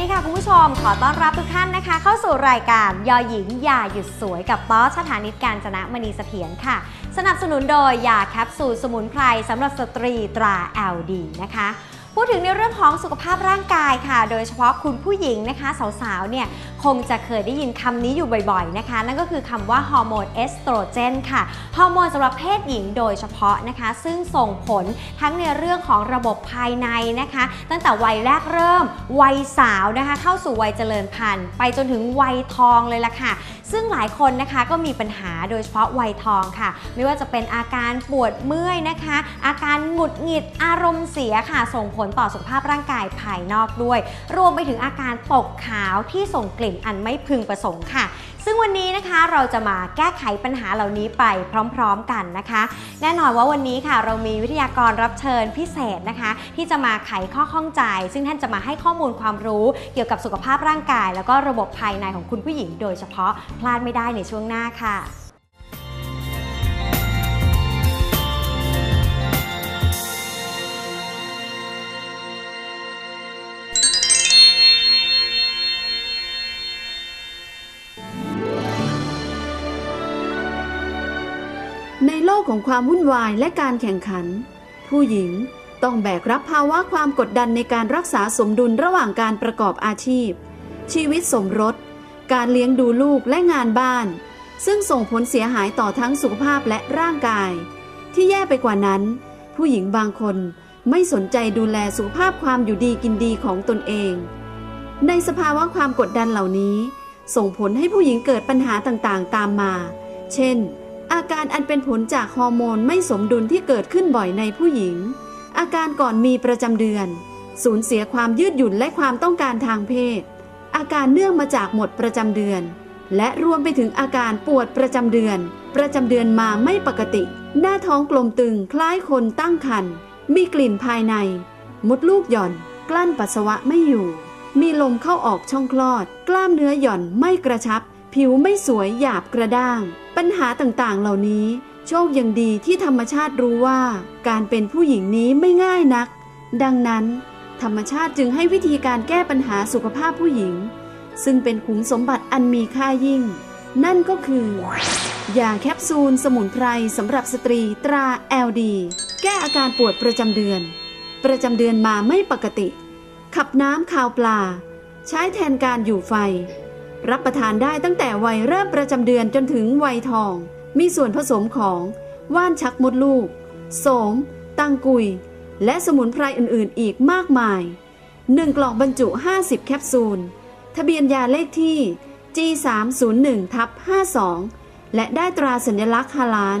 วัสดีค่ะคุณผู้ชม ขอต้อนรับทุกท่านนะคะ เข้าสู่รายการยอหญิงอย่าหยุดสวยกับต้อสถานิตการจนะมณีเสถียรค่ะ สนับสนุนโดยยาแคปซูลสมุนไพรสำหรับสตรีตรา LD นะคะ พูดถึงในเรื่องของสุขภาพร่างกายค่ะ โดยเฉพาะคุณผู้หญิงนะคะ สาวๆเนี่ยคงจะเคยได้ยินคำนี้อยู่บ่อยๆนะคะ นั่นก็คือคำว่าฮอร์โมนเอสโตรเจนค่ะ ฮอร์โมนสำหรับเพศหญิงโดยเฉพาะนะคะ ซึ่งส่งผลทั้งในเรื่องของระบบภายในนะคะ ตั้งแต่วัยแรกเริ่ม วัยสาวนะคะ เข้าสู่วัยเจริญพันธุ์ ไปจนถึงวัยทองเลยล่ะค่ะ ซึ่งหลายคนนะคะก็มีปัญหาโดยเฉพาะวัยทองค่ะ ไม่ว่าจะเป็นอาการปวดเมื่อยนะคะ อาการหงุดหงิดอารมณ์เสียค่ะ ส่งผลต่อสุขภาพร่างกายภายนอกด้วย รวมไปถึงอาการตกขาวที่ส่งกลิ่นอันไม่พึงประสงค์ค่ะซึ่งวันนี้นะคะเราจะมาแก้ไขปัญหาเหล่านี้ไปพร้อมๆกันนะคะ แน่นอนว่าวันนี้ค่ะ เรามีวิทยากรรับเชิญพิเศษนะคะ ที่จะมาไขข้อข้องใจ ซึ่งท่านจะมาให้ข้อมูลความรู้เกี่ยวกับสุขภาพร่างกาย แล้วก็ระบบภายในของคุณผู้หญิง โดยเฉพาะพลาดไม่ได้ในช่วงหน้าค่ะ กของความวุ่นวายและการแข่งขัน ผู้หญิงต้องแบกรับภาวะความกดดันในการรักษาสมดุลระหว่างการประกอบอาชีพ ชีวิตสมรส การเลี้ยงดูลูกและงานบ้าน ซึ่งส่งผลเสียหายต่อทั้งสุขภาพและร่างกาย ที่แย่ไปกว่านั้น ผู้หญิงบางคนไม่สนใจดูแลสุขภาพความอยู่ดีกินดีของตนเอง ในสภาวะความกดดันเหล่านี้ ส่งผลให้ผู้หญิงเกิดปัญหาต่างๆ ตามมา เช่น อาการอันเป็นผลจากฮอร์โมนไม่สมดุลที่เกิดขึ้นบ่อยในผู้หญิง อาการก่อนมีประจำเดือน สูญเสียความยืดหยุ่นและความต้องการทางเพศ อาการเนื่องมาจากหมดประจำเดือน และรวมไปถึงอาการปวดประจำเดือน ประจำเดือนมาไม่ปกติ หน้าท้องกลมตึงคล้ายคนตั้งครรภ์มีกลิ่นภายใน มดลูกหย่อน กลั้นปัสสาวะไม่อยู่ มีลมเข้าออกช่องคลอด กล้ามเนื้อหย่อนไม่กระชับ ผิวไม่สวยหยาบกระด้าง ปัญหาต่างๆ เหล่านี้ โชคยังดีที่ธรรมชาติรู้ว่าการเป็นผู้หญิงนี้ไม่ง่ายนัก ดังนั้น ธรรมชาติจึงให้วิธีการแก้ปัญหาสุขภาพผู้หญิง ซึ่งเป็นขุมสมบัติอันมีค่ายิ่ง นั่นก็คือยาแคปซูลสมุนไพรสำหรับสตรีตรา LD แก้อาการปวดประจำเดือน ประจำเดือนมาไม่ปกติ ขับน้ำคาวปลา ใช้แทนการอยู่ไฟ รับประทานได้ตั้งแต่วัยเริ่มประจำเดือนจนถึงวัยทอง มีส่วนผสมของว่านชักมดลูก โสม ตังกุย และสมุนไพรอื่นๆ อีกมากมาย 1 กล่องบรรจุ 50 แคปซูล ทะเบียนยาเลขที่ G301 ทับ52 และได้ตราสัญลักษณ์ฮาลาน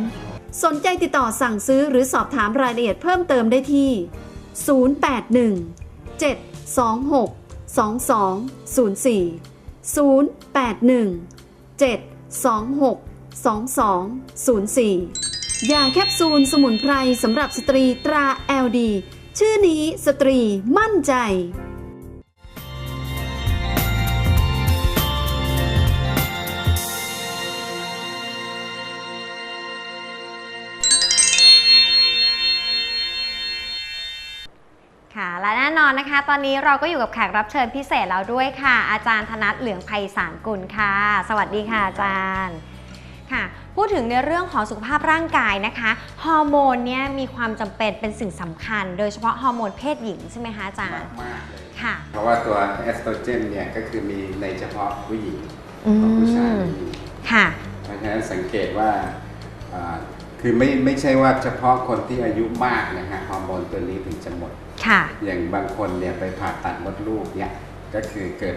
สนใจติดต่อสั่งซื้อหรือสอบถามรายละเอียดเพิ่มเติมได้ที่ 081 726 2204 081 726 2204 ยาแคปซูลสมุนไพรสำหรับสตรีตรา LD ชื่อนี้สตรีมั่นใจ อนนะคะ ตอนนี้เราก็อยู่กับแขกรับเชิญพิเศษแล้วด้วยค่ะ อาจารย์ธนัทเหลืองไพศาลกุลค่ะ สวัสดีค่ะอาจารย์ค่ะ พูดถึงในเรื่องของสุขภาพร่างกายนะคะ ฮอร์โมนเนี่ยมีความจำเป็นเป็นสิ่งสำคัญ โดยเฉพาะฮอร์โมนเพศหญิงใช่ไหมคะอาจารมากย์มากๆเลยค่ะ เพราะว่าตัวเอสโตรเจนเนี่ยก็คือมีในเฉพาะผู้หญิงอืของผู้ชายมไม่มีค่ะ เพราะฉะนั้นสังเกตว่าอ่าคือไม่ไม่ใช่ว่าเฉพาะคนที่อายุมากนะฮะฮอร์โมนตัวนี้ถึงจะหมด ค่ะอย่างบางคนเนี่ยไปผ่าตัดมดลูกเนี่ยก็คือเกิด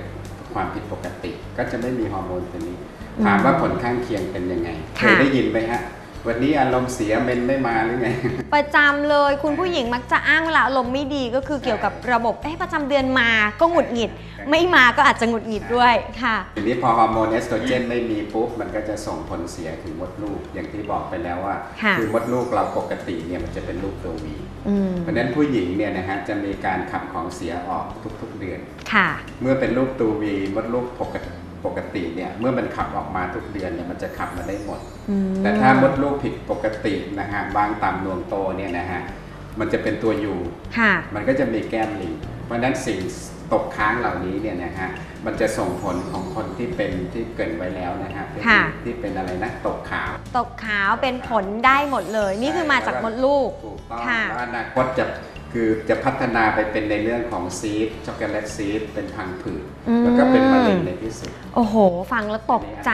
ความผิดปกติ ก็จะไม่มีฮอร์โมนตัวนี้อืมถามว่าผลข้างเคียงเป็นยังไงเคค่ะยได้ยินไหมฮะ วันนี้อารมณ์เสียเมนไม่มาหรือไง ประจำเลยคุณผู้หญิงมักจะอ้างเวลาอารมณ์ไม่ดีก็คือเกี่ยวกับระบบเอ๊ะประจำเดือนมาก็หงุดหงิด ไม่มาก็อาจจะหงุดหงิดด้วยค่ะทีนี้พอฮอร์โมนเอสโตรเจนไม่มีปุ๊บมันก็จะส่งผลเสียถึงมดลูกอย่างที่บอกไปแล้วว่าค่ะอมดลูกเราปกติเนี่ยมันจะเป็นลูกตัววีอืมเพราะฉะนั้นผู้หญิงเนี่ยนะฮะจะมีการขับของเสียออกทุกๆเดือนค่ะ เมื่อเป็นลูกตัววีมดลูกปกติ ปกติเนี่ยเมื่อมันขับออกมาทุกเดือนเนี่ยมันจะขับมาได้หมดอืมแต่ถ้ามดลูกผิดปกตินะฮะบางต่ำนวงโตเนี่ยนะฮะมันจะเป็นตัวยูค่ะมันก็จะมีแก้มลิงเพราะฉะนั้นสิ่งตกค้างเหล่านี้เนี่ยนะฮะมันจะส่งผลของคนที่เป็นที่เกรินไว้แล้วนะฮะก็อค่ะที่เป็นอะไรนะตกขาว ตกขาวเป็นผลได้หมดเลย นี่คือมาจากมดลูกถูกต้องค่ะแล้วอนาคตจะ คือจะพัฒนาไปเป็นในเรื่องของซีดช็อกโกแลตซีดเป็นพังผืดอืม แล้วก็เป็นมะเร็งในที่สุด โอ้โห ฟังแล้วตกใจ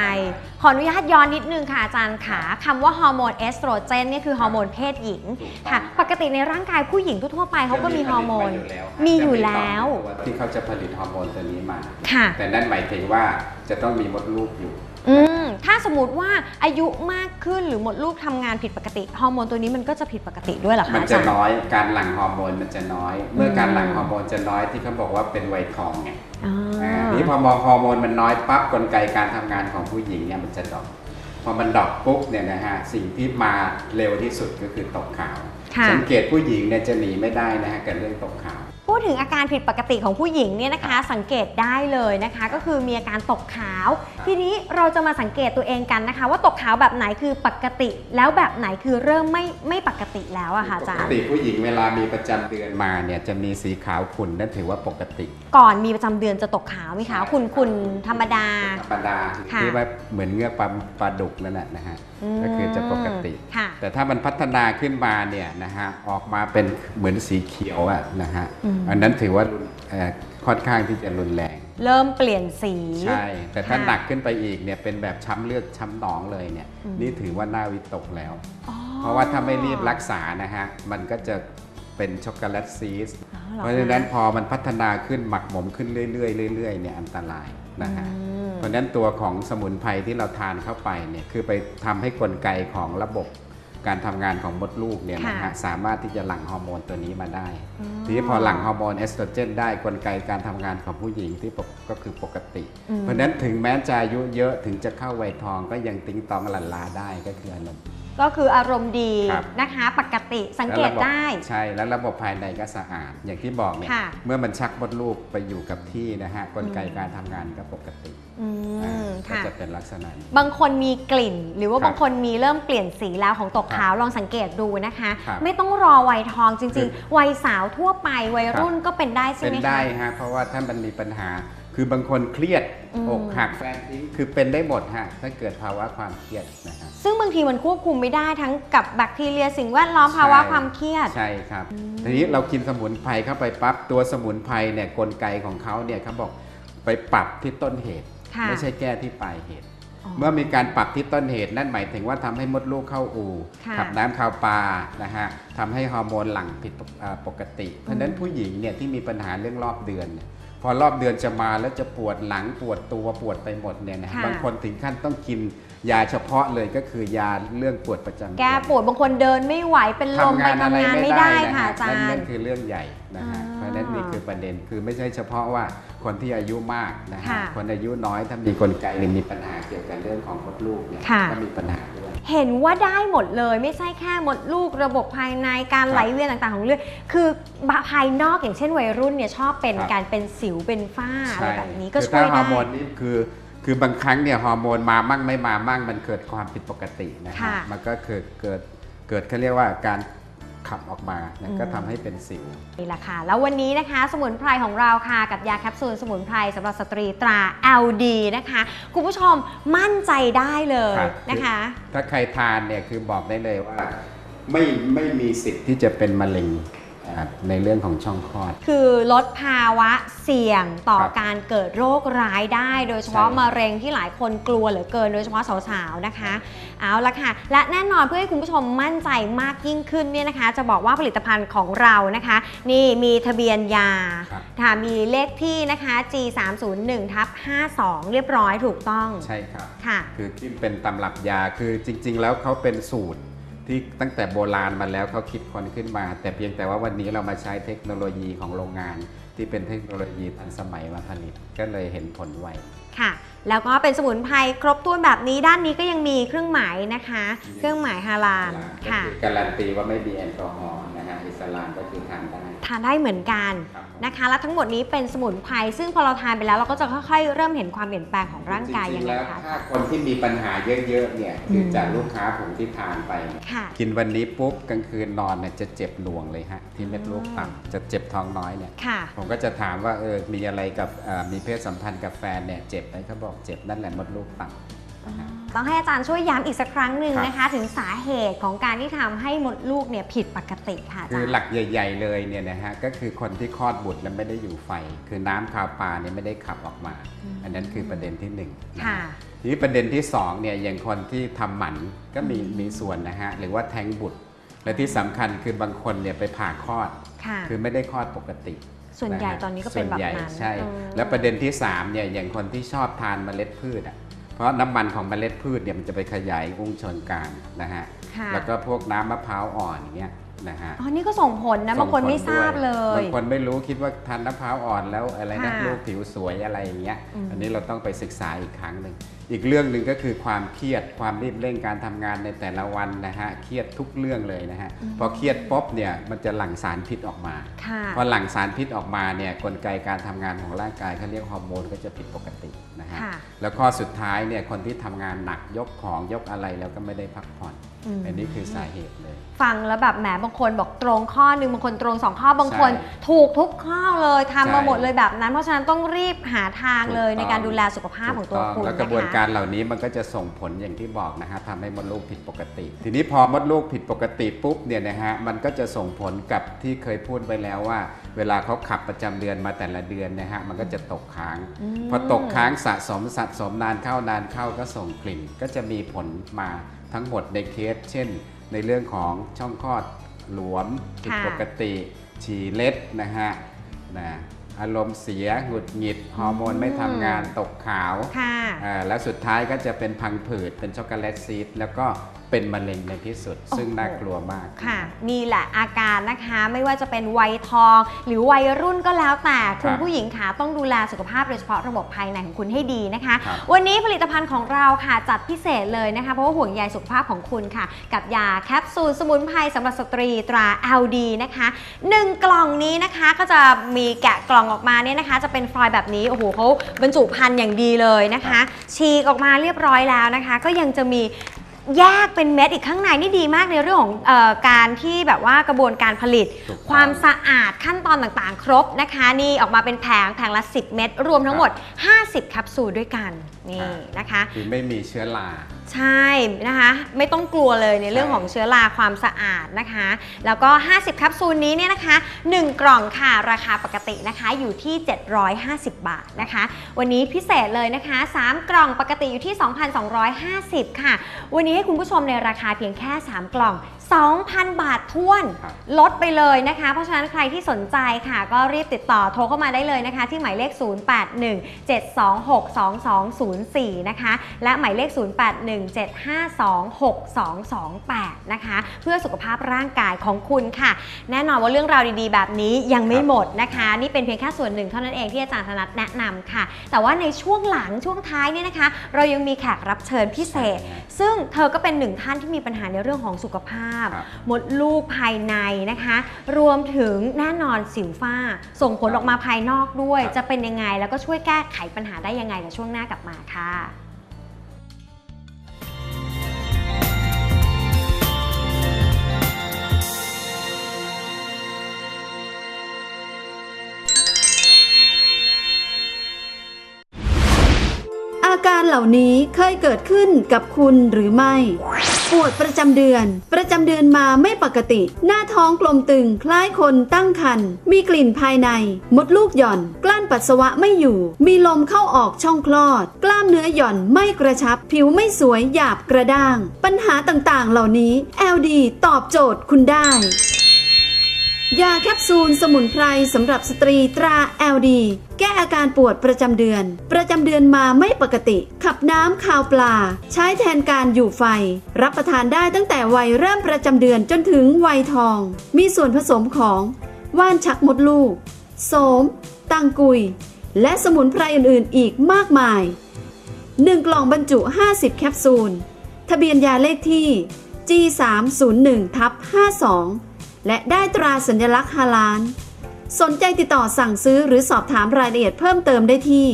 ขออนุญาตย้อนนิดนึงค่ะอาจารย์ขาคำว่าฮอร์โมนเอสโตรเจนเนี่ยคือฮอร์โมนเพศหญิงถูกต้องค่ะปกติในร่างกายผู้หญิงทั่วๆไปเขาก็มีฮอร์โมน จะมีอยู่ผลิตแล้วตัวที่เขาจะผลิตฮอร์โมนตัวนี้มา ค่ะ แต่นั่นหมายถึงว่าจะต้องมีมดลูกอยู่ อืมถ้าสมมติว่าอายุมากขึ้นหรือหมดลูกทำงานผิดปกติฮอร์โมนตัวนี้มันก็จะผิดปกติด้วยเหรอคะมันอาจะจารย์ น้อยการหลั่งฮอร์โมนมันจะน้อย เมื่ออมการหลั่งฮอร์โมนจะน้อยที่เขาบอกว่าเป็นวัยทองไงอ่าอ่านี่พอมองฮอร์โมนมันน้อยปั๊บกลไกการทำงานของผู้หญิงเนี่ยมันจะดรอปพอมันดรอปปุ๊บเนี่ยนะฮะสิ่งที่มาเร็วที่สุดก็คือตกขาว ค่ะ สังเกตผู้หญิงเนี่ยจะหนีไม่ได้นะฮะกับเรื่องตกขาว พูดถึงอาการผิดปกติของผู้หญิงเนี่ยนะคะ สังเกตได้เลยนะคะ ก็คือมีอาการตกขาว ทีนี้เราจะมาสังเกตตัวเองกันนะคะ ว่าตกขาวแบบไหนคือปกติ แล้วแบบไหนคือเริ่มไม่ไม่ปกติแล้วอะค่ะอาปจากรย์ ติผู้หญิงเวลามีประจำเดือนมาเนี่ยจะมีสีขาวขุ่นนั่นถือว่าปกติก่อนมีประจำเดือนจะตกขาวไหมคะคุณคุณธรรมดา ธรรมดาค่ะ ที่ว่าเหมือนเงือกปลาปลาดุกนั่นแหละนะฮะก็คือจะปกติ ค่ะ แต่ถ้ามันพัฒนาขึ้นมาเนี่ยนะฮะออกมาเป็นเหมือนสีเขียวอะนะฮะอืมอันนั้นถือว่ารุนเอ่อค่อนข้างที่จะรุนแรง เริ่มเปลี่ยนสี ใช่ แต่ถ้าค่ะหนักขึ้นไปอีกเนี่ยเป็นแบบช้ำเลือดช้ำหนองเลยเนี่ยอืมนี่ถือว่าน่าวิตกแล้วอ๋อเพราะว่าถ้าไม่รีบรักษานะฮะมันก็จะเป็นช็อกโกแลตซีสอ๋อหอเพราะฉะนั้นพอมันพัฒนาขึ้นหมักหมมขึ้นเรื่อยๆเรื่อยๆเนี่ยอันตรายนะฮะอืมเพราะฉะนั้นตัวของสมุนไพรที่เราทานเข้าไปเนี่ยคือไปทำให้กลไกของระบบ การทำงานของมดลูกเนี่ยนะค่ะฮะสามารถที่จะหลั่งฮอร์โมนตัวนี้มาได้อ๋อทีนี้พอหลั่งฮอร์โมนเอสโตรเจนได้กลไกการทำงานของผู้หญิงที่ปกก็คือปกติอืมเพราะฉะนั้นถึงแม้จะอายุเยอะถึงจะเข้าวัยทองก็ยังติ้งตองหลั่นลาได้ก็คืออารมณ์ ก็คืออารมณ์ดีครับ นะคะปกติสังเกตแล้วระบบได้ ใช่แล้วระบบภายในก็สะอาด อย่างที่บอกเนี่ยค่ะเมื่อมันชักมดลูกไปอยู่กับที่นะฮะกลไกการทำงานก็ปกติอือ่ามก็ค่ะ จะเป็นลักษณะนี้ บางคนมีกลิ่น หรือว่าครับบางคนมีเริ่มเปลี่ยนสีแล้วของตกครับขาวลองสังเกตดูนะคะ ครับไม่ต้องรอวัยทองจคืริง อ ๆ วัยสาวทั่วไปวัยรุ่นก็เป็นได้ใช่เป็นไหมได้คะฮะเพราะว่าถ้ามันมีปัญหา คือบางคนเครียดอืมอกหักแฟนทิ้งคือเป็นได้หมดฮะถ้าเกิดภาวะความเครียดนะฮะซึ่งบางทีมันควบคุมไม่ได้ทั้งกับแบคทีเรียสิ่งแวดล้อมภาวะใช่ความเครียด ใช่ครับ ทีนี้เรากินสมุนไพรเข้าไปปั๊บตัวสมุนไพรเนี่ยกลไกของเขาเนี่ยเขาบอกไปปรับที่ต้นเหตุค่ะไม่ใช่แก้ที่ปลายเหตุอ๋อเมื่อมีการปรับที่ต้นเหตุนั่นหมายถึงว่าทำให้มดลูกเข้าอู่ค่ะขับน้ำข้าวปลานะฮะทำให้ฮอร์โมนหลั่งผิดปกอ่าปกติ เพราะฉะนั้นผู้หญิงเนี่ยที่มีปัญหาเรื่องรอบเดือนเนี่ย พอรอบเดือนจะมาแล้วจะปวดหลังปวดตัวปวดไปหมดเนี่ยนะค่ะ บางคนถึงขั้นต้องกินยาเฉพาะเลยก็คือยาเรื่องปวดประจำเดือนแก้ปวดบางคนเดินไม่ไหวเป็นลมไปทำงานไม่ได้ค่ะอาจานั่นรนั่นย์ คือเรื่องใหญ่นะฮะอ่าเพราะฉะนั้นนี่คือประเด็นคือไม่ใช่เฉพาะว่าคนที่อายุมากนะฮะค่ะคนอายุน้อยถ้ามีกลไกหรือมีปัญหาเกี่ยวกับเรื่องของมดลูกเนี่ยค่ะ ก็มีปัญหาด้วย เห็นว่าได้หมดเลย ไม่ใช่แค่มดลูกระบบภายในการครับไหลเวียนต่างๆ ของเลือดคือภายนอกอย่างเช่นวัยรุ่นเนี่ยชอบเป็นครับการเป็นสิวเป็นฝ้าอะไรแบบนี้ก็คือช่วยถ้าฮอได้ร์โมนนี่คือคือบางครั้งเนี่ยฮอร์โมนมามั่งไม่มามั่งมันเกิดความผิดปกตินะฮะค่ะมันก็เกิดเกิดเกิดเขาเรียกว่าการ ขับออกมานะอืมก็ทำให้เป็นสิวนี่แหละค่ะ แล้ววันนี้นะคะ สมุนไพรของเราค่ะ กับยาแคปซูลสมุนไพรสำหรับสตรีตรา LD นะคะ คุณผู้ชมมั่นใจได้เลยครับนะคะ ถ้าใครทานเนี่ยคือบอกได้เลยว่า ไม่ไม่มีสิทธิ์ที่จะเป็นมะเร็งอ่า ในเรื่องของช่องคลอด คือลดภาวะเสี่ยงต่อครับการเกิดโรคร้ายได้ โดยเฉพาะใช่มะเร็งที่หลายคนกลัวเหลือเกิน โดยเฉพาะสาวๆนะคะ เอาละค่ะ และแน่นอนเพื่อให้คุณผู้ชมมั่นใจมากยิ่งขึ้นเนี่ยนะคะ จะบอกว่าผลิตภัณฑ์ของเรานะคะ นี่มีทะเบียนยาครับค่ะมีเลขที่นะคะ G 3 0 1ทับ52 เรียบร้อยถูกต้อง ใช่ครับค่ะ คือที่เป็นตำรับยาคือจริง ๆ แล้วเขาเป็นสูตร ที่ตั้งแต่โบราณมาแล้วเขาคิดคนขึ้นมา แต่เพียงแต่ว่าวันนี้เรามาใช้เทคโนโลยีของโรงงาน ที่เป็นเทคโนโลยีทันสมัยมาผลิตก็เลยเห็นผลไวค่ะ แล้วก็เป็นสมุนไพรครบถ้วนแบบนี้ด้านนี้ก็ยังมีเครื่องหมายนะคะ เครื่องหมายฮาลาลก็ค่ะคือการันตีว่าไม่มีแอลกอฮอล์นะฮะอิสลามก็คือทานได้ทานได้เหมือนกันครับ นะคะ และทั้งหมดนี้เป็นสมุนไพรซึ่งพอเราทานไปแล้วเราก็จะค่อยๆ เริ่มเห็นความเปลี่ยนแปลงของร่างกายจยังๆไงแล้วคะถ้าคนที่มีปัญหาเยอะๆเนี่ยคือจากลูกค้าผมที่ทานไป ค่ะ กินวันนี้ปุ๊บกลางคืนนอนเนี่ยจะเจ็บหน่วงเลยฮะที่เม็ดลูกอืมต่ำจะเจ็บท้องน้อยเนี่ย ค่ะ ผมก็จะถามว่าเออมีอะไรกับเอ่อมีเพศสัมพันธ์กับแฟนเนี่ยเจ็บไหมเขาบอกเจ็บนั่นแหละมดลูกต่ำนะฮะ ต้องให้อาจารย์ช่วยย้ำอีกสักครั้งหนึ่งครับนะคะ ถึงสาเหตุของการที่ทำให้มดลูกเนี่ยผิดปกติค่ะอาคืจาอรย์หลักใหญ่ ๆ เลยเนี่ยนะฮะก็คือคนที่คลอดบุตรแล้วไม่ได้อยู่ไฟ คือน้ำคาวปลาเนี่ยไม่ได้ขับออกมา อันนั้นคือประเด็นที่หนึ่งนะค่ะฮะทีนี้ประเด็นที่สองเนี่ยอย่างคนที่ทำหมันก็มีมีส่วนนะฮะหรือว่าแท้งบุตร และที่สำคัญคือบางคนเนี่ยไปผ่าคลอดค่ะคือไม่ได้คลอดปกติส่วนใหญ่ะฮะตอนนี้ก็เป็นแบบส่วใหญ่นั้นใช่อืมแล้วประเด็นที่3เนี่ยอย่างคนที่ชอบทานเมล็ดพืชอะ เพราะน้ำมันของเมล็ดพืชเนี่ยมันจะไปขยายอุ้งเชิงกรานนะฮะค่ะแล้วก็พวกน้ำมะพร้าวอ่อนอย่างเงี้ยนะฮะอ๋อนี่ก็ส่งผลนะบางคนไม่ทราบเลย บางคนไม่รู้คิดว่าทานมะพร้าวอ่อนแล้วอะไรนะค่ะลูกผิวสวยอะไรอย่างเงี้ยอืม อันนี้เราต้องไปศึกษาอีกครั้งหนึ่ง อีกเรื่องหนึ่งก็คือความเครียดความรีบเร่งการทำงานในแต่ละวันนะฮะเครียดทุกเรื่องเลยนะฮะพอเครียดป๊บเนี่ยมันจะหลั่งสารพิษออกมาค่ะพอหลั่งสารพิษออกมาเนี่ยกลไกการทำงานของร่างกายเขาเรียกฮอร์โมนก็จะผิดปกตินะฮะค่ะแล้วข้อสุดท้ายเนี่ยคนที่ทำงานหนักยกของยกอะไรแล้วก็ไม่ได้พักผ่อน อืมอันนี้คือสาเหตุเลย ฟังแล้วแบบแหมบางคนบอกตรงข้อหนึ่งบางคนตรงสองข้อบางคนใช่ถูกทุกข้อเลยทำมาใช่หมดเลยแบบนั้น เพราะฉะนั้นต้องรีบหาทางเลยถูกต้องในการดูแลสุขภาพของตัวถูกคุณแล้วนะกระบวนคะการเหล่านี้มันก็จะส่งผลอย่างที่บอกนะฮะทำให้มดลูกผิดปกติ ทีนี้พอมดลูกผิดปกติปุ๊บเนี่ยนะฮะมันก็จะส่งผลกับที่เคยพูดไปแล้วว่า เวลาเขาขับประจำเดือนมาแต่ละเดือนนะฮะมันก็จะตกค้างอืมพอตกค้างสะสมสะสมนานเข้านานเข้าก็ส่งกลิ่นก็จะมีผลมา ทั้งหมดในเคส เช่น ในเรื่องของช่องคลอดหลวมผิดค่ะปกติ ฉี่เล็ดนะฮะนะอารมณ์เสียหงุดหงิด ฮอร์โมนไม่ทำงานตกขาวค่ะอ่าแล้วสุดท้ายก็จะเป็นพังผืดเป็นช็อกโกแลตซีดแล้วก็ เป็นมะเร็งในที่สุด ซึ่งโอ้โหน่ากลัวมากค่ะ นี่แหละอาการนะคะไม่ว่าจะเป็นวัยทอง หรือวัยรุ่นก็แล้วแต่คุณครับผู้หญิงค่ะต้องดูแลสุขภาพโดยเฉพาะระบบภายในของคุณให้ดีนะคะครับวันนี้ผลิตภัณฑ์ของเราค่ะจัดพิเศษเลยนะคะ เพราะว่าห่วงใยสุขภาพของคุณค่ะ กับยาแคปซูลสมุนไพรสำหรับสตรีตรา LD นะคะหนึ่งกล่องนี้นะคะก็จะมีแกะกล่องออกมาเนี่ยนะคะ จะเป็นฟอยล์แบบนี้โอ้โหเขาบรรจุภัณฑ์อย่างดีเลยนะคะ ฉีกออกมาเรียบร้อยแล้วนะคะ ก็ยังจะมี แยกเป็นเม็ดอีกข้างในนี่ดีมากในเรื่องของเออการที่แบบว่ากระบวนการผลิต ถูกต้อง ความสะอาดขั้นตอนต่างๆ ครบนะคะ นี่ออกมาเป็นแผงแผงละ 10 เม็ดรวมทั้งหมด 50 แคปซูลด้วยกันนี่นะคะ คือไม่มีเชื้อรา ใช่นะคะไม่ต้องกลัวเลยในเรื่องของเชื้อราความสะอาดนะคะ แล้วก็ 50แคปซูลนี้เนี่ยนะคะ 1 กล่องค่ะราคาปกตินะคะอยู่ที่ 750 บาทนะคะ วันนี้พิเศษเลยนะคะ 3 กล่องปกติอยู่ที่ 2,250 ค่ะ วันนี้ให้คุณผู้ชมในราคาเพียงแค่ 3 กล่อง 2,000 บาทท้วนครับ ลดไปเลยนะคะ เพราะฉะนั้นใครที่สนใจค่ะ ก็รีบติดต่อโทรเข้ามาได้เลยนะคะ ที่หมายเลข 0817262204 นะคะ และหมายเลข 0817526228 นะคะ เพื่อสุขภาพร่างกายของคุณค่ะ แน่นอนว่าเรื่องราวดีๆ แบบนี้ยังไม่หมดนะคะ นี่เป็นเพียงแค่ส่วนหนึ่งเท่านั้นเองที่อาจารย์ธนัทแนะนำค่ะ แต่ว่าในช่วงหลังช่วงท้ายเนี่ยนะคะ เรายังมีแขกรับเชิญพิเศษ ซึ่งเธอก็เป็นหนึ่งท่านที่มีปัญหาในเรื่องของสุขภาพครับมดลูกภายในนะคะ รวมถึงแน่นอนสิวฝ้า ส่งผลออกมาภายนอกด้วยครับจะเป็นยังไง แล้วก็ช่วยแก้ไขปัญหาได้ยังไงเดี๋ยวช่วงหน้ากลับมาค่ะอาการเหล่านี้เคยเกิดขึ้นกับคุณหรือไม่ ปวดประจำเดือน ประจำเดือนมาไม่ปกติ หน้าท้องกลมตึงคล้ายคนตั้งครรภ์มีกลิ่นภายใน มดลูกหย่อน กลั้นปัสสาวะไม่อยู่ มีลมเข้าออกช่องคลอด กล้ามเนื้อหย่อนไม่กระชับ ผิวไม่สวยหยาบกระด้าง ปัญหาต่างๆ เหล่านี้ LD ตอบโจทย์คุณได้ ยาแคปซูลสมุนไพรสำหรับสตรีตรา LD แก้อาการปวดประจำเดือน ประจำเดือนมาไม่ปกติ ขับน้ำคาวปลา ใช้แทนการอยู่ไฟ รับประทานได้ตั้งแต่วัยเริ่มประจำเดือนจนถึงวัยทอง มีส่วนผสมของว่านชักมดลูก โสม ตังกุย และสมุนไพรอื่นๆ อีกมากมาย 1 กล่องบรรจุ 50 แคปซูล ทะเบียนยาเลขที่ G301 ทับ52 และได้ตราสัญลักษณ์ฮาลาน สนใจติดต่อสั่งซื้อหรือสอบถามรายละเอียดเพิ่มเติมได้ที่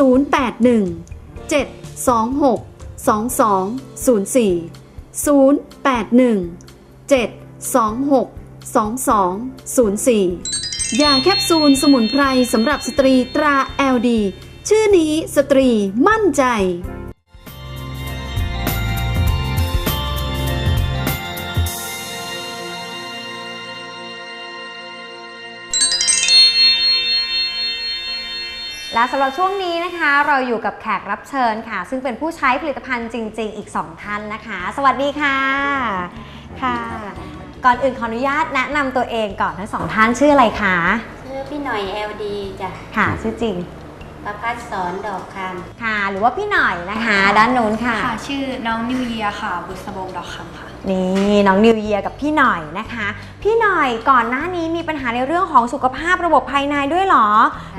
081 726 2204 081 726 2204 ยาแคปซูลสมุนไพรสำหรับสตรีตรา LD ชื่อนี้สตรีมั่นใจ และสำหรับช่วงนี้นะคะ เราอยู่กับแขกรับเชิญค่ะ ซึ่งเป็นผู้ใช้ผลิตภัณฑ์จริง ๆ อีก 2 ท่านนะคะ สวัสดีค่ะค่ะ ก่อนอื่นขออนุญาตแนะนำตัวเองก่อนทั้งสองท่านชื่ออะไรคะชื่อพี่หน่อย LD จ้ะค่ะชื่อจริงประพัฒสอนดอกคค่ะ หรือว่าพี่หน่อยนะคะ ด้านนู้นค่ะ ค่ะ ชื่อน้องนิวเยียค่ะ บุษบงดอกคำค่ะ นี่น้องนิวเยียกับพี่หน่อยนะคะ พี่หน่อยก่อนหน้านี้มีปัญหาในเรื่องของสุขภาพระบบภายในด้วยเหรอ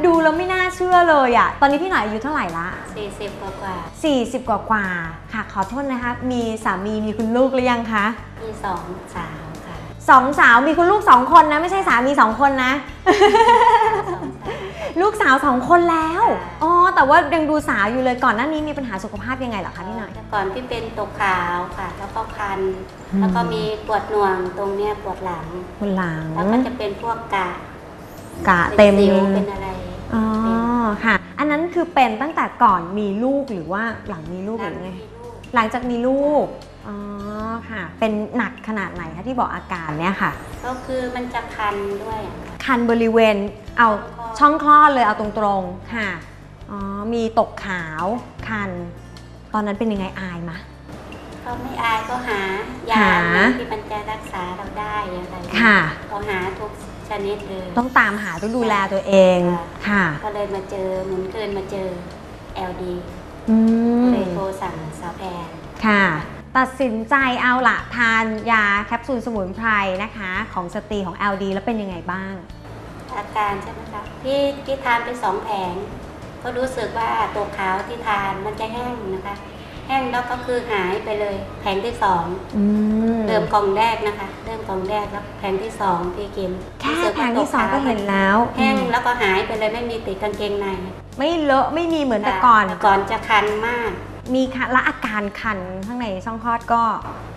ดูแล้วไม่น่าเชื่อเลยอะตอนนี้พี่หน่อยอายุเท่าไหร่ละำ40 กว่ากว่า 40 กว่ากว่าๆค่ะ ขอโทษนะคะ มีสามีมีคุณลูกหรือยังคะ มีสองสาวค่ะสองสาวมีคุณลูกสองคนนะ ไม่ใช่สามีสองคนนะสองสาว ลูกสาวสองคนแล้วค่ะอ๋อ แต่ว่ายังดูสาวอยู่เลยก่อนหน้านี้มีปัญหาสุขภาพยังไงเหรอคะพี่หน่อย แต่ก่อนพี่เป็นตกขาวค่ะ แล้วก็คัน อืม แล้วก็มีปวดหน่วงตรงเนี้ยปวดหลังคุณหลัง แล้วก็จะเป็นพวกกะกะเต็ม ป็นสิวเป็นอะไรอ๋อเป็นค่ะ อันนั้นคือเป็นตั้งแต่ก่อนมีลูกหรือว่าหลังมีลูกหรือไง มีลูกหลังจากมีลูก อ๋อค่ะ เป็นหนักขนาดไหนคะที่บอกอาการเนี่ยค่ะ ก็คือมันจะคันด้วยอะค่ะคันบริเวณเอาช่องคลอดเลยเอาตรงๆค่ะอ๋อมีตกขาวคัน ตอนนั้นเป็นยังไงอายมะก็ไม่อายก็หายาหาที่มันจะรักษาเราได้อะไรค่ะก็หาทุกชนิดเลยต้องตามหาต้องดูแลตัวเองค่ะ ก็เลยมาเจอหมุนเกินมาเจอ LD อืมเลยโทรสั่งสาวแพนค่ะ ตัดสินใจเอาละทานยาแคปซูลสมุนไพรนะคะ ของสตรีของ LD แล้วเป็นยังไงบ้าง อาการใช่ไหมคะที่ที่ทานไปสองแผง ก็รู้สึกว่าตัวขาวที่ทานมันจะแห้งนะคะ แห้งแล้วก็คือหายไปเลยแผงที่สองอืมเริ่มกล่องแรกนะคะเริ่มกล่องแรกแล้วแผงที่สองที่กินแค่รู้สึแผว่างที่สองก็เห็นแล้วแห้งอืมแล้วก็หายไปเลยไม่มีติดกางเกงในไม่เลอะไม่มีเหมือนแต่ก่อนแต่ก่อนจะคันมาก มีค่ะและอาการคันข้างในช่องคลอดก็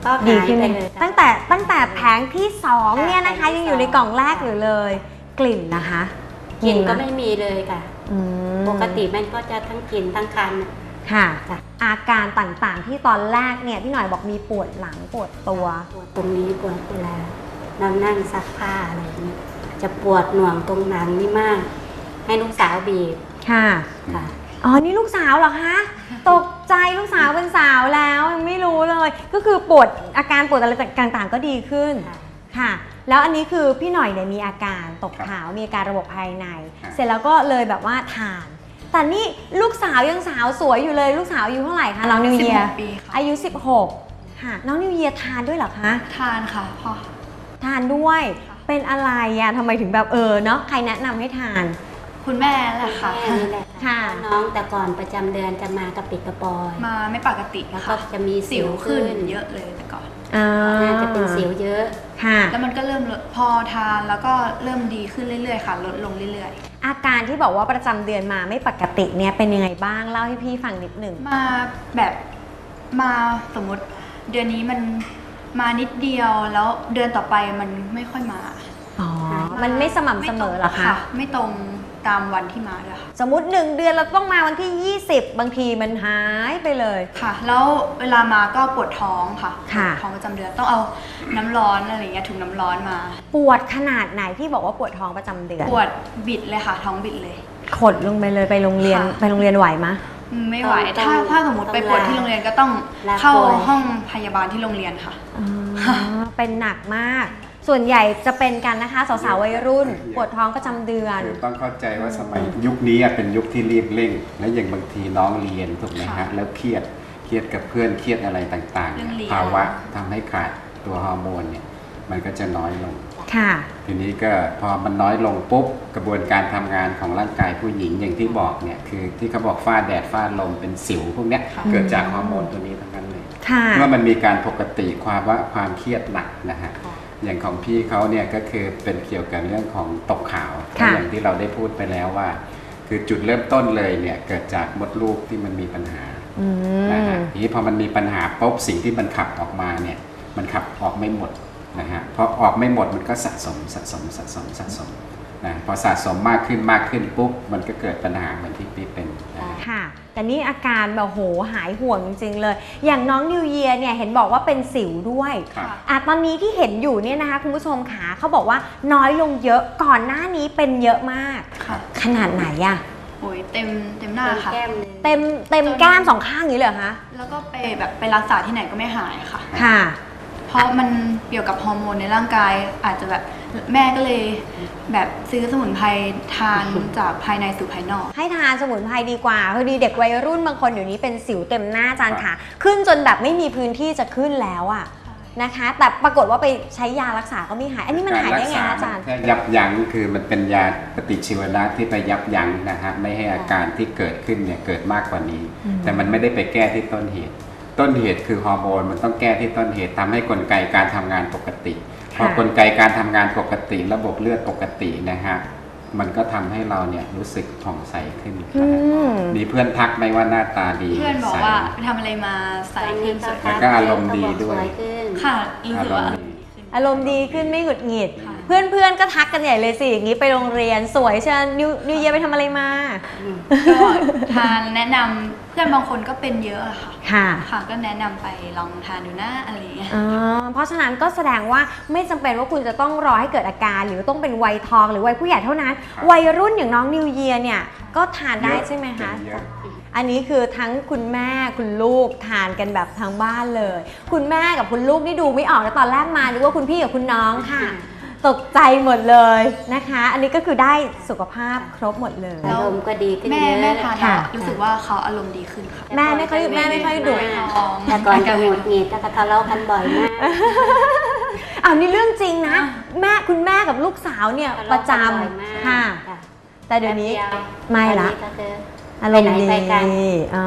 ก็ดีหายขึ้นไปเลยเลยตั้งแต่ตั้งแต่แผงที่สองค่ะเนี่ยนะคะแผงที่ยังอยู่ในสอง กล่องแรกอยู่เลย กลิ่นนะคะกลิ่นก็หไม่มีเลยค่ะ อืมปกติมันก็จะทั้งกลิ่นทั้งคันน่ะค่ะ ค่ะ อาการต่างๆที่ตอนแรกเนี่ยพี่หน่อยบอกมีปวดหลังปวดตัว ปวดตรงนี้ปวดเวลาเรานั่งซักผ้าอะไรอย่างนี้จะปวดหน่วงตรงหลังนี่มาก ให้ลูกสาวบีบค่ะ ค่ะ อ๋อ นี่ลูกสาวเหรอคะ ตกใจลูกสาวเป็นสาวแล้วยังไม่รู้เลย ก็คือปวดอาการปวดอะไรต่างๆ ก็ดีขึ้นค่ะค่ะ แล้วอันนี้คือพี่หน่อยเนี่ยมีอาการตกขาวมีอาการระบบภายใน เสร็จแล้วก็เลยแบบว่าทานแต่นี่ลูกสาวยังสาวสวยอยู่เลยลูกสาวอายุเท่าไหร่คะน้องนิวเยีย16ปีค่ะอายุ 16 ค่ะ น้องนิวเยียทานด้วยเหรอคะทานค่ะพอทานด้วยค่ะเป็นอะไรอะทำไมถึงแบบเออเนาะใครแนะนำให้ทาน คุณแม่แหละค่ะ แม่นี่แหละค่ะ น้องแต่ก่อนประจำเดือนจะมากระปิดกระปอย มาไม่ปกติแล้วค่ะก็จะมีสิสิววขึ้ขึ้นนเยอะเลยแต่ก่อน อ่าน่าจะเป็นสิวเยอะ ค่ะ แล้วมันก็เริ่มลดพอทานแล้วก็เริ่มดีขึ้นเรื่อยๆค่ะ ลดลงเรื่อยอาการที่บอกว่าประจำเดือนมาไม่ปกติเนี่ยเป็นยังไงบ้างเล่าให้พี่ฟังนิดหนึ่ง ๆ มาแบบมาสมมติเดือนนี้มันมานิดเดียวแล้วเดือนต่อไปมันไม่ค่อยมา อ๋อามันไม่สม่ำเสมอเหรอคะ ไม่ตรง ตามวันที่มาด้วยค่ะ สมมติ 1 เดือนเราต้องมาวันที่ 20 บางทีมันหายไปเลย ค่ะ แล้วเวลามาก็ปวดท้องค่ะค่ะ ปวดท้องประจำเดือนต้องเอาน้ำร้อนอะไรอย่างเงี้ยถุงน้ำร้อนมา ปวดขนาดไหนที่บอกว่าปวดท้องประจำเดือนปวดบิดเลยค่ะ ท้องบิดเลย ขดลงไปเลยไปโรงเรียนค่ะ ไปโรงเรียนไหวมะไม่ไหวต้องถ้าต้องถ้าสมมติไปปวดที่โรงเรียนก็ต้องลาเข้าป่วย ห้องพยาบาลที่โรงเรียนค่ะอ๋อเป็นหนักมาก ส่วนใหญ่จะเป็นกันนะคะสาวๆวัยรุ่น ปวดท้องประจำเดือน คือต้องเข้าใจว่าสมัยยุคนี้อะเป็นยุคที่รีบเร่ง และอย่างบางทีน้องเรียนถูกไหมฮะค่ะแล้วเครียดเครียดกับเพื่อนเครียดอะไรต่างเรื่องเรียนๆภาวะทำให้ขาดตัวฮอร์โมนเนี่ยมันก็จะน้อยลง ค่ะ ทีนี้ก็พอมันน้อยลงปุ๊บกระบวนการทำงานของร่างกายผู้หญิงอย่างที่บอกเนี่ยคือที่เขาบอกฝ้าแดดฝ้าลมเป็นสิวพวกเนี้ยค่ะ เกิดจากฮอร์โมนตัวนี้ทั้งนั้นเลยค่ะ เมื่อมันมีการปกติความว่าความเครียดหนักนะฮะ อย่างของพี่เขาเนี่ยก็คือเป็นเกี่ยวกับเรื่องของตกขาวค่ะอย่างที่เราได้พูดไปแล้วว่า คือจุดเริ่มต้นเลยเนี่ยเกิดจากมดลูกที่มันมีปัญหาอืนะมฮะทีนี้พอมันมีปัญหาปุ๊บสิ่งที่มันขับออกมาเนี่ยมันขับออกไม่หมดนะฮะพอออกไม่หมดมันก็สะสมสะสมสะสมสะสมนะพอสะสมมากขึ้นมากขึ้นปุ๊บมันก็เกิดปัญหาเหมือนที่พี่เป็นนะฮะ ค่ะ แต่นี่อาการแบบโหหายห่วงจริงๆเลย อย่างน้องนิวเยียเนี่ยเห็นบอกว่าเป็นสิวด้วยครับอะตอนนี้ที่เห็นอยู่เนี่ยนะคะคุณผู้ชมขาเขาบอกว่าน้อยลงเยอะก่อนหน้านี้เป็นเยอะมากค่ะขนาดไหนอะโอ้ยเต็มเต็มหน้าเต็มค่ะแก้มเลยเต็มเต็มแก้มสองข้างอย่างนี้เลยเหรอคะแล้วก็ไปแบบไปรักษาที่ไหนก็ไม่หายค่ะ ค่ะเพ ราะมันเกี่ยวกับฮอร์โมนในร่างกาย อาจจะแบบแม่ก็เลย แบบซื้อสมุนไพรทานจากภายในสู่ภายนอก ให้ทานสมุนไพรดีกว่าพอดีเด็กวัยรุ่นบางคนอยู่นี้เป็นสิวเต็มหน้าอาจารย์ค่ะ ขึ้นจนแบบไม่มีพื้นที่จะขึ้นแล้วอะนะคะ แต่ปรากฏว่าไปใช้ยารักษาก็ไม่หาย อันนี้มันหายได้ไงคะอาจารย์แค่ยับยั้งคือมันเป็นยาปฏิชีวนะที่ไปยับยั้งนะฮะไม่ให้อาการที่เกิดขึ้นเนี่ยเกิดมากกว่านี้อืมแต่มันไม่ได้ไปแก้ที่ต้นเหตุ ต้นเหตุคือฮอร์โมนมันต้องแก้ที่ต้นเหตุทำให้กลไกการทำงานปกติ พอกลไกการทำงานปกติระบบเลือดปกตินะฮะมันก็ทำให้เราเนี่ยรู้สึกผ่องใสขึ้นอืมมีเพื่อนทักไหมว่าหน้าตาดีเพื่อนบอกใสว่าไปทำอะไรมาตใส่อนขึ้นี้นสก็วยแล้วก็อารมณ์ดีด้วยสวยขึ้นค่ะรู้สึกว่าอารมณ์ดีอารมณ์ดีขึ้นไม่หงุดหงิดค่ะ เพื่อนๆก็ทักกันใหญ่เลยสิอย่างนี้ไปโรงเรียนสวยเชิญนิวนิวเยียไปทำอะไรมา ก็ทานแนะนำเพื่อนบางคนก็เป็นเยอะอะค่ะ ค่ะค่ะก็แนะนำไปลองทานดูนะอะไรอย่างเงี้ย อ๋อเพราะฉะนั้นก็แสดงว่าไม่จำเป็นว่าคุณจะต้องรอให้เกิดอาการ หรือต้องเป็นวัยทองหรือวัยผู้ใหญ่เท่านั้น ครับ วัยรุ่นอย่างน้องนิวเยียเนี่ยก็ทานได้ใช่ไหมคะ เยอะอันนี้คือทั้งคุณแม่คุณลูกทานกันแบบทั้งบ้านเลย คุณแม่กับคุณลูกนี่ดูไม่ออกนะตอนแรกมานึกว่าคุณพี่กับคุณน้องค่ะ ตกใจหมดเลยนะคะ อันนี้ก็คือได้สุขภาพครบหมดเลย อารมณ์ก็ดีขึ้นแม่เยอะแม่ทานค่ะแล้วรู้สึกว่าเขาอารมณ์ดีขึ้นค่ะแม่ไม่ค่อยแม่ไม่ค่อยดุ ท้องแต่ก่อนจะหงุดหงิดแต่ก็ทะเลาะกันบ่อยมาก อ้าวนี่เรื่องจริงนะ แม่คุณแม่กับลูกสาวเนี่ยประจทะเลาะกันบ่อยมากำค่ะแต่เดี๋ยวนี้ แป๊บดีไม่ละตอนนี้ก็คือ อารมณ์ไปไหนดีไปกัน อ๋อ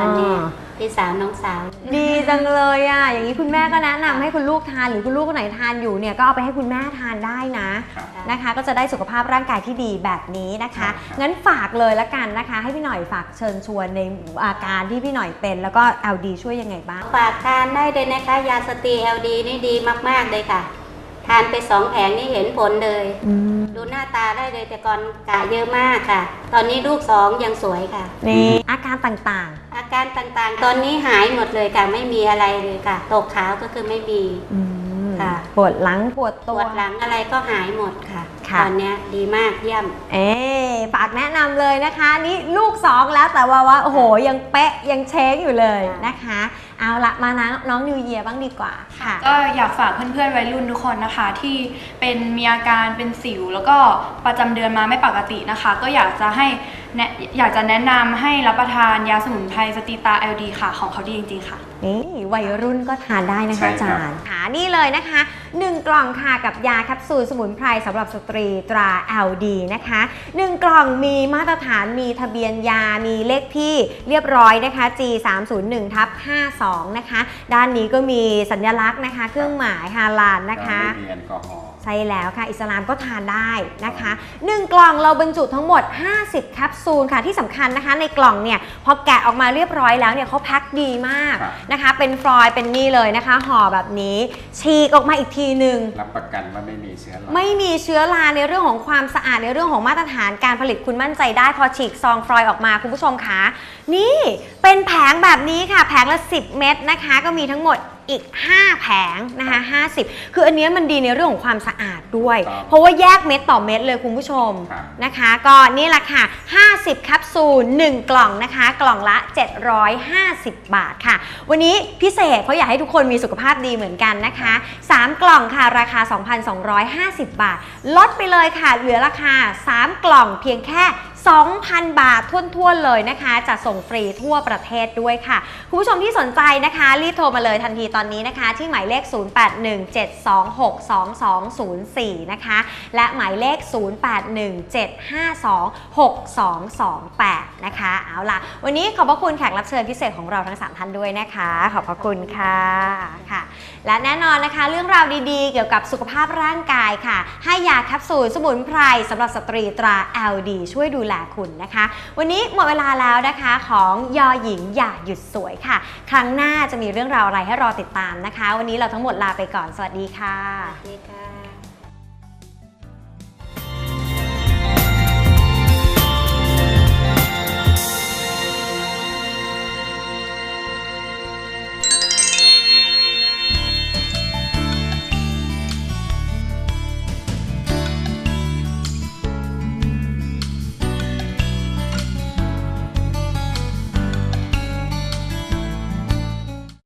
อันนี้ พี่สาวน้องสาว ดีจังเลยอะ อย่างนี้คุณแม่ก็แนะนำให้คุณลูกทานหรือคุณลูกคนไหนทานอยู่เนี่ยก็เอาไปให้คุณแม่ทานได้นะครับนะคะ ก็จะได้สุขภาพร่างกายที่ดีแบบนี้นะคะครับงั้นฝากเลยละกันนะคะ ให้พี่หน่อยฝากเชิญชวนในอาการที่พี่หน่อยเป็น แล้วก็ LD ช่วยยังไงบ้าง ฝากทานได้เลยนะคะ ยาสตรี LD นี่ดีมาก ๆเลยค่ะ ทานไปสองแผงนี่เห็นผลเลย ดูหน้าตาได้เลยแต่ก่อนกะเยอะมากค่ะ ตอนนี้ลูกสองยังสวยค่ะ นี่อาการต่างอาการต่างๆ ตอนนี้หายหมดเลยค่ะ ไม่มีอะไรเลยค่ะ ตกขาวก็คือไม่มี ๆอืมค่ะ ปวดหลังปวดปตัววดหลังอะไรก็หายหมดค่ะ ค่ะตอนเนี้ยดีมากเยี่ยม เอ๊ฝากแนะนำเลยนะคะ นี่ลูกสองแล้วแต่ว่าว่าโอ้โห ยังเป๊ะยังเช็คอยู่เลยนะคะ เอาละมานะน้องนิวเยียบ้างดีกว่าค่ะ ก็อยากฝากเพื่อนๆวัยรุ่นทุกคนนะคะ ที่เป็นมีอาการเป็นสิว แล้วก็ประจำเดือนมาไม่ปกตินะคะ ก็อยากจะให้แนะอยากจะแนะนำให้รับประทานยาสมุนไพรสตีตา LD ค่ะ ของเขาดีจริงๆค่ะ นี่วัยรุ่นก็ทานได้นะคะใช่อาครับ จารย์ค่ะนี่เลยนะคะ1 กล่องค่ะกับยาแคปซูลสมุนไพรสำหรับสตรีตรา LD นะคะ 1 กล่องมีมาตรฐานมีทะเบียนยามีเลขที่เรียบร้อยนะคะ G 3 0 1ทับ52 นะคะ ด้านนี้ก็มีสัญลักษณ์นะคะ เครื่องหมายฮาลานนะคะ ไม่มีแอลกอฮอล์ ช่แล้วค่ะ อิสลามก็ทานได้นะคะ 1 กล่องเราบรรจุทั้งหมด 50แคปซูลค่ะที่สำคัญนะคะ ในกล่องเนี่ยพอแกะออกมาเรียบร้อยแล้วเนี่ยเขาแพ็คดีมากครับนะคะ เป็นฟลอยล์เป็นนี่เลยนะคะห่อแบบนี้ ฉีกออกมาอีกทีหนึ่งรับประกันว่าไม่มีเชื้อราไม่มีเชื้อราในเรื่องของความสะอาดในเรื่องของมาตรฐานการผลิตคุณมั่นใจได้พอฉีกซองฟลอยล์ออกมาคุณผู้ชมคะนี่เป็นแผงแบบนี้ค่ะ แผงละ 10 เม็ดนะคะ ก็มีทั้งหมด อีก 5 แผงนะคะ50 คืออันเนี้ยมันดีในเรื่องของความสะอาดด้วย ครับเพราะว่าแยกเม็ดต่อเม็ดเลยคุณผู้ชมครับ นะคะ ก็นี่แหละค่ะ 50แคปซูล1 กล่องนะคะ กล่องละ 750 บาทค่ะ วันนี้พิเศษเพราะอยากให้ทุกคนมีสุขภาพดีเหมือนกันนะคะ 3 กล่องค่ะราคา 2,250 บาท ลดไปเลยค่ะ เหลือราคา 3 กล่องเพียงแค่ 2,000 บาททั่วๆเลยนะคะ จะส่งฟรีทั่วประเทศด้วยค่ะคุณผู้ชมที่สนใจนะคะ รีบโทรมาเลยทันทีตอนนี้นะคะ ที่หมายเลข 0817262204 นะคะ และหมายเลข 0817526228 นะคะ เอาล่ะ วันนี้ขอบพระคุณแขกรับเชิญพิเศษของเราทั้ง 3 ท่านด้วยนะคะ ขอบพระคุณค่ะค่ะ และแน่นอนนะคะ เรื่องราวดีๆ เกี่ยวกับสุขภาพร่างกายค่ะ ให้ยาแคปซูลสมุนไพรสำหรับสตรีตรา LD ช่วยดูแลคุณนะคะ วันนี้หมดเวลาแล้วนะคะของยอหญิงอย่าหยุดสวยค่ะ ครั้งหน้าจะมีเรื่องราวอะไรให้รอติดตามนะคะ วันนี้เราทั้งหมดลาไปก่อน สวัสดีค่ะ สวัสดีค่ะ